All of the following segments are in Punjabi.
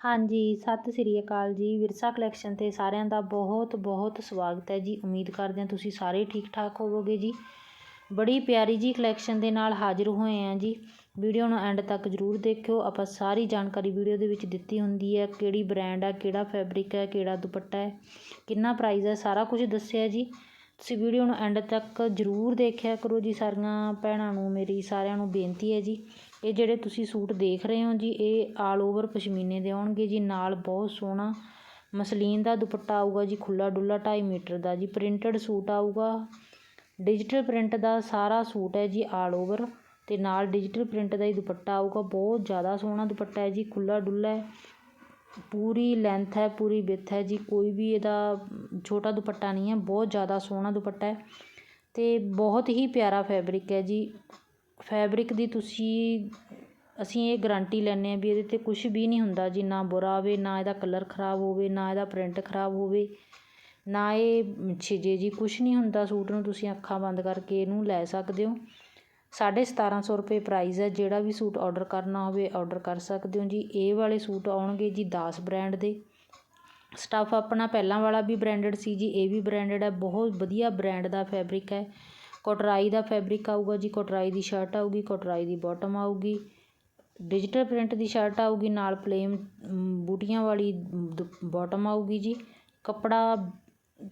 ਹਾਂਜੀ, ਸਤਿ ਸ੍ਰੀ ਅਕਾਲ ਜੀ। ਵਿਰਸਾ ਕਲੈਕਸ਼ਨ 'ਤੇ ਸਾਰਿਆਂ ਦਾ ਬਹੁਤ ਬਹੁਤ ਸਵਾਗਤ ਹੈ ਜੀ। ਉਮੀਦ ਕਰਦੇ ਹਾਂ ਤੁਸੀਂ ਸਾਰੇ ਠੀਕ ਠਾਕ ਹੋਵੋਗੇ ਜੀ। ਬੜੀ ਪਿਆਰੀ ਜੀ ਕਲੈਕਸ਼ਨ ਦੇ ਨਾਲ ਹਾਜ਼ਰ ਹੋਏ ਹਾਂ ਜੀ। ਵੀਡੀਓ ਨੂੰ ਐਂਡ ਤੱਕ ਜ਼ਰੂਰ ਦੇਖਿਓ। ਆਪਾਂ ਸਾਰੀ ਜਾਣਕਾਰੀ ਵੀਡੀਓ ਦੇ ਵਿੱਚ ਦਿੱਤੀ ਹੁੰਦੀ ਹੈ। ਕਿਹੜੀ ਬ੍ਰਾਂਡ ਹੈ ਕਿਹੜਾ ਫੈਬਰਿਕ ਹੈ ਕਿਹੜਾ ਦੁਪੱਟਾ ਹੈ, ਕਿੰਨਾ ਪ੍ਰਾਈਸ ਹੈ ਸਾਰਾ ਕੁਝ ਦੱਸਿਆ ਜੀ। ਤੁਸੀਂ ਵੀਡੀਓ ਨੂੰ ਐਂਡ ਤੱਕ ਜ਼ਰੂਰ ਦੇਖਿਆ ਕਰੋ ਜੀ। ਸਾਰੀਆਂ ਭੈਣਾਂ ਨੂੰ, ਮੇਰੀ ਸਾਰਿਆਂ ਨੂੰ ਬੇਨਤੀ ਹੈ ਜੀ। ਇਹ ਜਿਹੜੇ ਤੁਸੀਂ ਸੂਟ ਦੇਖ ਰਹੇ ਹੋ ਜੀ, ਇਹ ਆਲ ਓਵਰ ਪਸ਼ਮੀਨੇ ਦੇ ਆਉਣਗੇ ਜੀ। ਨਾਲ ਬਹੁਤ ਸੋਹਣਾ ਮਸਲੀਨ ਦਾ ਦੁਪੱਟਾ ਆਊਗਾ ਜੀ ਖੁੱਲਾ ਡੁੱਲਾ 2.5 ਮੀਟਰ ਦਾ ਜੀ। ਪ੍ਰਿੰਟਡ ਸੂਟ ਆਊਗਾ। ਡਿਜੀਟਲ ਪ੍ਰਿੰਟ ਦਾ ਸਾਰਾ ਸੂਟ ਹੈ ਜੀ ਆਲ ਓਵਰ ਤੇ ਨਾਲ ਡਿਜੀਟਲ ਪ੍ਰਿੰਟ ਦਾ ਹੀ ਦੁਪੱਟਾ ਆਊਗਾ। ਬਹੁਤ ਜ਼ਿਆਦਾ ਸੋਹਣਾ ਦੁਪੱਟਾ ਹੈ ਜੀ ਖੁੱਲਾ ਡੁੱਲਾ ਹੈ। ਪੂਰੀ ਲੈਂਥ ਹੈ, ਪੂਰੀ ਵਿੱਥ ਹੈ ਜੀ। ਕੋਈ ਵੀ ਇਹਦਾ ਛੋਟਾ ਦੁਪੱਟਾ ਨਹੀਂ ਹੈ, ਬਹੁਤ ਜ਼ਿਆਦਾ ਸੋਹਣਾ ਦੁਪੱਟਾ ਹੈ। ਤੇ ਬਹੁਤ ਹੀ ਪਿਆਰਾ ਫੈਬਰਿਕ ਹੈ ਜੀ। ਫੈਬਰਿਕ ਦੀ ਤੁਸੀਂ, ਅਸੀਂ ਇਹ ਗਰੰਟੀ ਲੈਂਦੇ ਹਾਂ ਵੀ ਇਹਦੇ 'ਤੇ ਕੁਛ ਵੀ ਨਹੀਂ ਹੁੰਦਾ ਜੀ। ਨਾ ਬੁਰਾ ਆਵੇ, ਨਾ ਇਹਦਾ ਕਲਰ ਖ਼ਰਾਬ ਹੋਵੇ, ਨਾ ਇਹਦਾ ਪ੍ਰਿੰਟ ਖ਼ਰਾਬ ਹੋਵੇ, ਨਾ ਇਹ ਛਿਜੇ ਜੀ। ਕੁਛ ਨਹੀਂ ਹੁੰਦਾ ਸੂਟ ਨੂੰ, ਤੁਸੀਂ ਅੱਖਾਂ ਬੰਦ ਕਰਕੇ ਇਹਨੂੰ ਲੈ ਸਕਦੇ ਹੋ। ਸਾਢੇ ਸਤਾਰਾਂ ਸੌ ਰੁਪਏ ਪ੍ਰਾਈਜ਼ ਹੈ। ਜਿਹੜਾ ਵੀ ਸੂਟ ਔਡਰ ਕਰਨਾ ਹੋਵੇ ਔਡਰ ਕਰ ਸਕਦੇ ਹੋ ਜੀ। ਇਹ ਵਾਲੇ ਸੂਟ ਆਉਣਗੇ ਜੀ ਦਾਸ ਬ੍ਰੈਂਡ ਦੇ। ਸਟੱਫ ਆਪਣਾ ਪਹਿਲਾਂ ਵਾਲਾ ਵੀ ਬ੍ਰਾਂਡਡ ਸੀ ਜੀ, ਇਹ ਵੀ ਬ੍ਰੈਂਡਡ ਹੈ। ਬਹੁਤ ਵਧੀਆ ਬ੍ਰੈਂਡ ਦਾ ਫੈਬਰਿਕ ਹੈ। ਕੋਟਰਾਈ ਦਾ ਫੈਬਰਿਕ ਆਊਗਾ ਜੀ। ਕੋਟਰਾਈ ਦੀ ਸ਼ਰਟ ਆਊਗੀ, ਕੋਟਰਾਈ ਦੀ ਬਾਟਮ ਆਊਗੀ। ਡਿਜੀਟਲ ਪ੍ਰਿੰਟ ਦੀ ਸ਼ਰਟ ਆਊਗੀ, ਨਾਲ ਪਲੇਨ ਬੂਟੀਆਂ ਵਾਲੀ ਬਾਟਮ ਆਊਗੀ ਜੀ। ਕੱਪੜਾ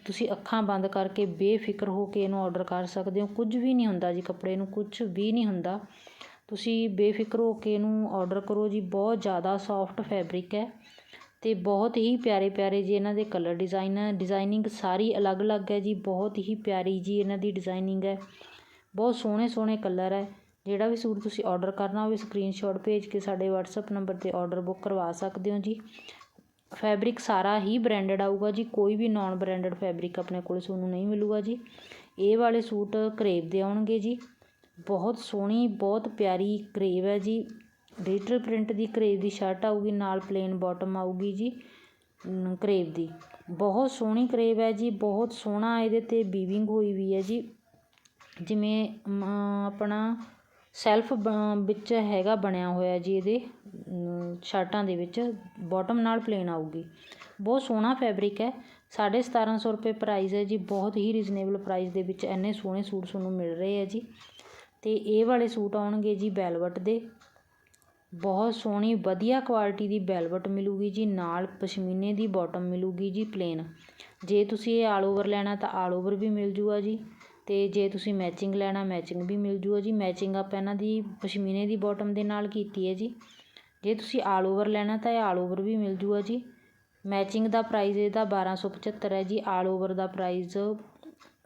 ਤੁਸੀਂ ਅੱਖਾਂ ਬੰਦ ਕਰਕੇ ਬੇਫਿਕਰ ਹੋ ਕੇ ਇਹਨੂੰ ਔਡਰ ਕਰ ਸਕਦੇ ਹੋ। ਕੁਝ ਵੀ ਨਹੀਂ ਹੁੰਦਾ ਜੀ ਕੱਪੜੇ ਨੂੰ ਕੁਛ ਵੀ ਨਹੀਂ ਹੁੰਦਾ। ਤੁਸੀਂ ਬੇਫਿਕਰ ਹੋ ਕੇ ਇਹਨੂੰ ਔਡਰ ਕਰੋ ਜੀ। ਬਹੁਤ ਜ਼ਿਆਦਾ ਸੋਫਟ ਫੈਬਰਿਕ ਹੈ ਅਤੇ ਬਹੁਤ ਹੀ ਪਿਆਰੇ ਪਿਆਰੇ ਜੀ ਇਹਨਾਂ ਦੇ ਕਲਰ ਡਿਜ਼ਾਈਨ ਡਿਜ਼ਾਇਨਿੰਗ ਸਾਰੀ ਅਲੱਗ-ਅਲੱਗ ਹੈ ਜੀ। ਬਹੁਤ ਹੀ ਪਿਆਰੀ ਜੀ ਇਹਨਾਂ ਦੀ ਡਿਜ਼ਾਇਨਿੰਗ ਹੈ। ਬਹੁਤ ਸੋਹਣੇ ਸੋਹਣੇ ਕਲਰ ਹੈ। ਜਿਹੜਾ ਵੀ ਸੂਟ ਤੁਸੀਂ ਔਡਰ ਕਰਨਾ ਹੋਵੇ ਸਕਰੀਨਸ਼ਾਟ ਭੇਜ ਕੇ ਸਾਡੇ WhatsApp ਨੰਬਰ ਤੇ ਔਡਰ ਬੁੱਕ ਕਰਵਾ ਸਕਦੇ ਹੋ ਜੀ। ਫੈਬਰਿਕ ਸਾਰਾ ਹੀ ਬ੍ਰਾਂਡਡ ਆਊਗਾ ਜੀ, ਕੋਈ ਵੀ ਨੋਨ ਬ੍ਰਾਂਡਡ ਫੈਬਰਿਕ ਆਪਣੇ ਕੋਲ ਤੁਹਾਨੂੰ ਨਹੀਂ ਮਿਲੂਗਾ ਜੀ। ਇਹ ਵਾਲੇ ਸੂਟ ਕਰੇਬ ਦੇ ਆਉਣਗੇ ਜੀ। ਬਹੁਤ ਸੋਹਣੀ, ਬਹੁਤ ਪਿਆਰੀ ਕਰੇਬ ਹੈ ਜੀ। ਡਿਜੀਟਲ ਪ੍ਰਿੰਟ ਦੀ ਕਰੇਵ ਦੀ ਸ਼ਰਟ ਆਊਗੀ, ਨਾਲ ਪਲੇਨ ਬਾਟਮ ਆਊਗੀ ਜੀ ਕਰੇਬ ਦੀ। ਬਹੁਤ ਸੋਹਣੀ ਕਰੇਬ ਹੈ ਜੀ, ਬਹੁਤ ਸੋਹਣਾ ਇਹਦੇ 'ਤੇ ਵੀਵਿੰਗ ਹੋਈ ਵੀ ਹੈ ਜੀ। ਜਿਵੇਂ ਆਪਣਾ ਸੈਲਫ ਵਿੱਚ ਹੈਗਾ, ਬਣਿਆ ਹੋਇਆ ਜੀ ਇਹਦੇ ਸ਼ਰਟਾਂ ਦੇ ਵਿੱਚ ਬੋਟਮ ਨਾਲ ਪਲੇਨ ਆਊਗੀ। ਬਹੁਤ ਸੋਹਣਾ ਫੈਬਰਿਕ ਹੈ। ਸਾਢੇ ਸਤਾਰਾਂ ਸੌ ਰੁਪਏ ਪ੍ਰਾਈਸ ਹੈ ਜੀ। ਬਹੁਤ ਹੀ ਰੀਜ਼ਨੇਬਲ ਪ੍ਰਾਈਸ ਦੇ ਵਿੱਚ ਇੰਨੇ ਸੋਹਣੇ ਸੂਟ ਤੁਹਾਨੂੰ ਮਿਲ ਰਹੇ ਹੈ ਜੀ। ਤੇ ਇਹ ਵਾਲੇ ਸੂਟ ਆਉਣਗੇ ਜੀ ਬੈਲਵਟ ਦੇ। ਬਹੁਤ ਸੋਹਣੀ, ਵਧੀਆ ਕੁਆਲਿਟੀ ਦੀ ਬੈਲਵਟ ਮਿਲੂਗੀ ਜੀ। ਨਾਲ ਪਸ਼ਮੀਨੇ ਦੀ ਬਾਟਮ ਮਿਲੂਗੀ ਜੀ ਪਲੇਨ ਜੇ ਤੁਸੀਂ ਇਹ ਆਲ ਓਵਰ ਲੈਣਾ ਤਾਂ ਆਲ ਓਵਰ ਵੀ ਮਿਲ ਜੂਗਾ ਜੀ। ਅਤੇ ਜੇ ਤੁਸੀਂ ਮੈਚਿੰਗ ਲੈਣਾ ਮੈਚਿੰਗ ਵੀ ਮਿਲ ਜੂਗਾ ਜੀ। ਮੈਚਿੰਗ ਆਪਾਂ ਇਹਨਾਂ ਦੀ ਪਸ਼ਮੀਨੇ ਦੀ ਬੋਟਮ ਦੇ ਨਾਲ ਕੀਤੀ ਹੈ ਜੀ। ਜੇ ਤੁਸੀਂ ਆਲ ਓਵਰ ਲੈਣਾ ਤਾਂ ਇਹ ਆਲ ਓਵਰ ਵੀ ਮਿਲ ਜੂਗਾ ਜੀ। ਮੈਚਿੰਗ ਦਾ ਪ੍ਰਾਈਜ਼ ਇਹਦਾ 1275 ਹੈ ਜੀ। ਆਲ ਓਵਰ ਦਾ ਪ੍ਰਾਈਜ਼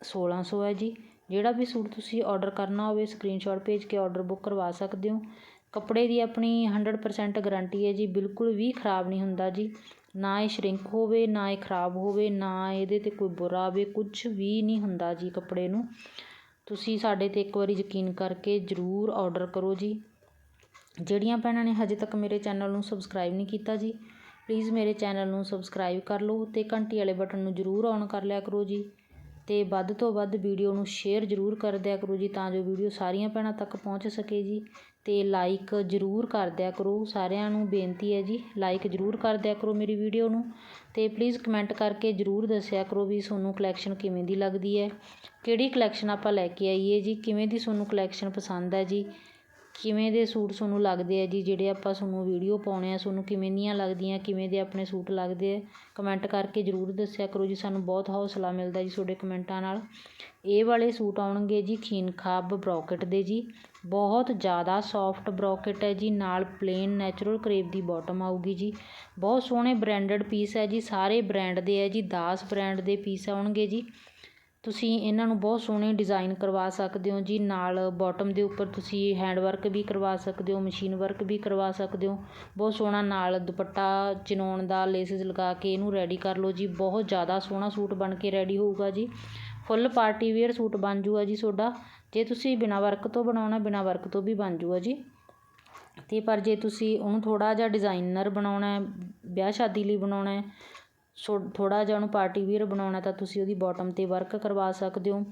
ਸੋਲ੍ਹਾਂ ਸੌ ਹੈ ਜੀ। ਜਿਹੜਾ ਵੀ ਸੂਟ ਤੁਸੀਂ ਔਡਰ ਕਰਨਾ ਹੋਵੇ ਸਕਰੀਨਸ਼ੋਟ ਭੇਜ ਕੇ ਔਡਰ ਬੁੱਕ ਕਰਵਾ ਸਕਦੇ ਹੋ। ਕੱਪੜੇ ਦੀ ਆਪਣੀ ਹੰਡਰਡ ਪਰਸੈਂਟ ਗਰੰਟੀ ਹੈ ਜੀ, ਬਿਲਕੁਲ ਵੀ ਖ਼ਰਾਬ ਨਹੀਂ ਹੁੰਦਾ ਜੀ। ਨਾ ਇਹ ਸ਼ਰਿੰਕ ਹੋਵੇ, ਨਾ ਇਹ ਖ਼ਰਾਬ ਹੋਵੇ, ਨਾ ਇਹਦੇ 'ਤੇ ਕੋਈ ਬੁਰਾ ਆਵੇ, ਕੁਛ ਵੀ ਨਹੀਂ ਹੁੰਦਾ ਜੀ ਕੱਪੜੇ ਨੂੰ। ਤੁਸੀਂ ਸਾਡੇ 'ਤੇ ਇੱਕ ਵਾਰੀ ਯਕੀਨ ਕਰਕੇ ਜ਼ਰੂਰ ਔਡਰ ਕਰੋ ਜੀ। ਜਿਹੜੀਆਂ ਭੈਣਾਂ ਨੇ ਹਜੇ ਤੱਕ ਮੇਰੇ ਚੈਨਲ ਨੂੰ ਸਬਸਕ੍ਰਾਈਬ ਨਹੀਂ ਕੀਤਾ ਜੀ ਪਲੀਜ਼ ਮੇਰੇ ਚੈਨਲ ਨੂੰ ਸਬਸਕ੍ਰਾਈਬ ਕਰ ਲਓ ਅਤੇ ਘੰਟੀ ਵਾਲੇ ਬਟਨ ਨੂੰ ਜ਼ਰੂਰ ਔਨ ਕਰ ਲਿਆ ਕਰੋ ਜੀ। ਅਤੇ ਵੱਧ ਤੋਂ ਵੱਧ ਵੀਡੀਓ ਨੂੰ ਸ਼ੇਅਰ ਜ਼ਰੂਰ ਕਰ ਦਿਆ ਕਰੋ ਜੀ ਤਾਂ ਜੋ ਵੀਡੀਓ ਸਾਰੀਆਂ ਭੈਣਾਂ ਤੱਕ ਪਹੁੰਚ ਸਕੇ ਜੀ। ਅਤੇ ਲਾਈਕ ਜ਼ਰੂਰ ਕਰ ਦਿਆ ਕਰੋ। ਸਾਰਿਆਂ ਨੂੰ ਬੇਨਤੀ ਹੈ ਜੀ ਲਾਈਕ ਜ਼ਰੂਰ ਕਰ ਦਿਆ ਕਰੋ ਮੇਰੀ ਵੀਡੀਓ ਨੂੰ। ਅਤੇ ਪਲੀਜ਼ ਕਮੈਂਟ ਕਰਕੇ ਜ਼ਰੂਰ ਦੱਸਿਆ ਕਰੋ ਵੀ ਤੁਹਾਨੂੰ ਕਲੈਕਸ਼ਨ ਕਿਵੇਂ ਦੀ ਲੱਗਦੀ ਹੈ। ਕਿਹੜੀ ਕਲੈਕਸ਼ਨ ਆਪਾਂ ਲੈ ਕੇ ਆਈਏ ਜੀ, ਕਿਵੇਂ ਦੀ ਤੁਹਾਨੂੰ ਕਲੈਕਸ਼ਨ ਪਸੰਦ ਹੈ ਜੀ। ਕਿਵੇਂ ਦੇ ਸੂਟ ਤੁਹਾਨੂੰ ਲੱਗਦੇ ਆ ਜੀ, ਜਿਹੜੇ ਆਪਾਂ ਤੁਹਾਨੂੰ ਵੀਡੀਓ ਪਾਉਣੇ ਆ ਤੁਹਾਨੂੰ ਕਿਵੇਂ ਦੀਆਂ ਲੱਗਦੀਆਂ, ਕਿਵੇਂ ਦੇ ਆਪਣੇ ਸੂਟ ਲੱਗਦੇ ਆ ਕਮੈਂਟ ਕਰਕੇ ਜ਼ਰੂਰ ਦੱਸਿਆ ਕਰੋ ਜੀ, ਸਾਨੂੰ ਬਹੁਤ ਹੌਸਲਾ ਮਿਲਦਾ ਜੀ ਤੁਹਾਡੇ ਕਮੈਂਟਾਂ ਨਾਲ। ਇਹ ਵਾਲੇ ਸੂਟ ਆਉਣਗੇ ਜੀ ਖੀਨ ਖਾਬ ਦੇ ਜੀ, ਬਹੁਤ ਜ਼ਿਆਦਾ ਸੌਫਟ ਬਰੋਕਟ ਹੈ ਜੀ, ਨਾਲ ਪਲੇਨ ਨੈਚੁਰਲ ਕਰੇਵ ਦੀ ਬਾਟਮ ਆਊਗੀ ਜੀ। ਬਹੁਤ ਸੋਹਣੇ ਬ੍ਰਾਂਡਡ ਪੀਸ ਹੈ ਜੀ, ਸਾਰੇ ਬ੍ਰਾਂਡ ਦੇ ਹੈ ਜੀ, ਦਾਸ ਬ੍ਰਾਂਡ ਦੇ ਪੀਸ ਆਉਣਗੇ ਜੀ। ਤੁਸੀਂ ਇਹਨਾਂ ਨੂੰ ਬਹੁਤ ਸੋਹਣੇ ਡਿਜ਼ਾਈਨ ਕਰਵਾ ਸਕਦੇ ਹੋ ਜੀ। ਨਾਲ ਬੋਟਮ ਦੇ ਉੱਪਰ ਤੁਸੀਂ ਹੈਂਡ ਵਰਕ ਵੀ ਕਰਵਾ ਸਕਦੇ ਹੋ ਮਸ਼ੀਨ ਵਰਕ ਵੀ ਕਰਵਾ ਸਕਦੇ ਹੋ। ਬਹੁਤ ਸੋਹਣਾ ਨਾਲ ਦੁਪੱਟਾ ਚਿਨੋਣ ਦਾ ਲੇਸਿਸ ਲਗਾ ਕੇ ਇਹਨੂੰ ਰੈਡੀ ਕਰ ਲਓ ਜੀ। ਬਹੁਤ ਜ਼ਿਆਦਾ ਸੋਹਣਾ ਸੂਟ ਬਣ ਕੇ ਰੈਡੀ ਹੋਊਗਾ ਜੀ। ਫੁੱਲ ਪਾਰਟੀ ਵੇਅਰ ਸੂਟ ਬਣ ਜੂਗਾ ਜੀ ਤੁਹਾਡਾ। ਜੇ ਤੁਸੀਂ ਬਿਨਾ ਵਰਕ ਤੋਂ ਬਣਾਉਣਾ, ਬਿਨਾ ਵਰਕ ਤੋਂ ਵੀ ਬਣ ਜੂਗਾ ਜੀ। ਤੇ ਪਰ ਜੇ ਤੁਸੀਂ ਉਹਨੂੰ ਥੋੜਾ ਜਿਹਾ ਡਿਜ਼ਾਈਨਰ ਬਣਾਉਣਾ ਹੈ, ਵਿਆਹ ਸ਼ਾਦੀ ਲਈ ਬਣਾਉਣਾ ਹੈ ਸੋ ਥੋੜ੍ਹਾ ਜਿਹਾ ਉਹਨੂੰ ਪਾਰਟੀ ਵੀਅਰ ਬਣਾਉਣਾ ਤਾਂ ਤੁਸੀਂ ਉਹਦੀ ਬੋਟਮ ਤੇ ਵਰਕ ਕਰਵਾ ਸਕਦੇ ਹੋ।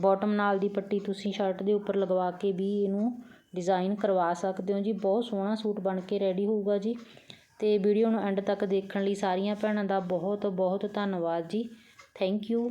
ਬੋਟਮ ਨਾਲ ਦੀ ਪੱਟੀ ਤੁਸੀਂ ਸ਼ਰਟ ਦੇ ਉੱਪਰ ਲਗਵਾ ਕੇ ਵੀ ਇਹਨੂੰ ਡਿਜ਼ਾਈਨ ਕਰਵਾ ਸਕਦੇ ਹੋ ਜੀ। ਬਹੁਤ ਸੋਹਣਾ ਸੂਟ ਬਣ ਕੇ ਰੈਡੀ ਹੋਊਗਾ ਜੀ। ਅਤੇ ਵੀਡੀਓ ਨੂੰ ਐਂਡ ਤੱਕ ਦੇਖਣ ਲਈ ਸਾਰੀਆਂ ਭੈਣਾਂ ਦਾ ਬਹੁਤ ਬਹੁਤ ਧੰਨਵਾਦ ਜੀ। Thank you